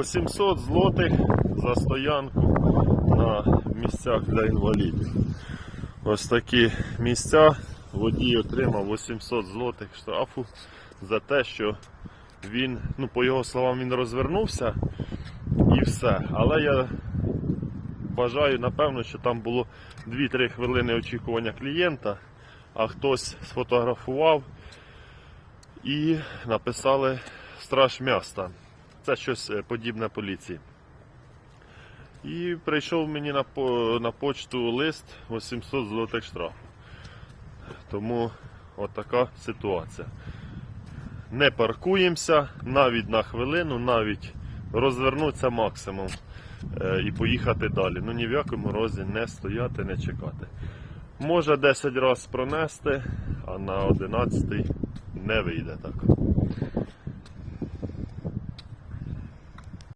800 злотих за стоянку на місцях для інвалідів. Ось такі місця. Водій отримав 800 злотих штрафу за те, що він, ну, по його словам, він розвернувся і все. Але я вважаю, напевно, що там було 2-3 хвилини очікування клієнта, а хтось сфотографував і написали страж міста. Це щось е, подібне поліції. І прийшов мені на, на почту лист 800 злотих штрафу. Тому от така ситуація. Не паркуємося навіть на хвилину, навіть розвернутися максимум е, і поїхати далі. Ну ні в якому разі не стояти, не чекати. Може 10 разів пронести, а на 11 не вийде так.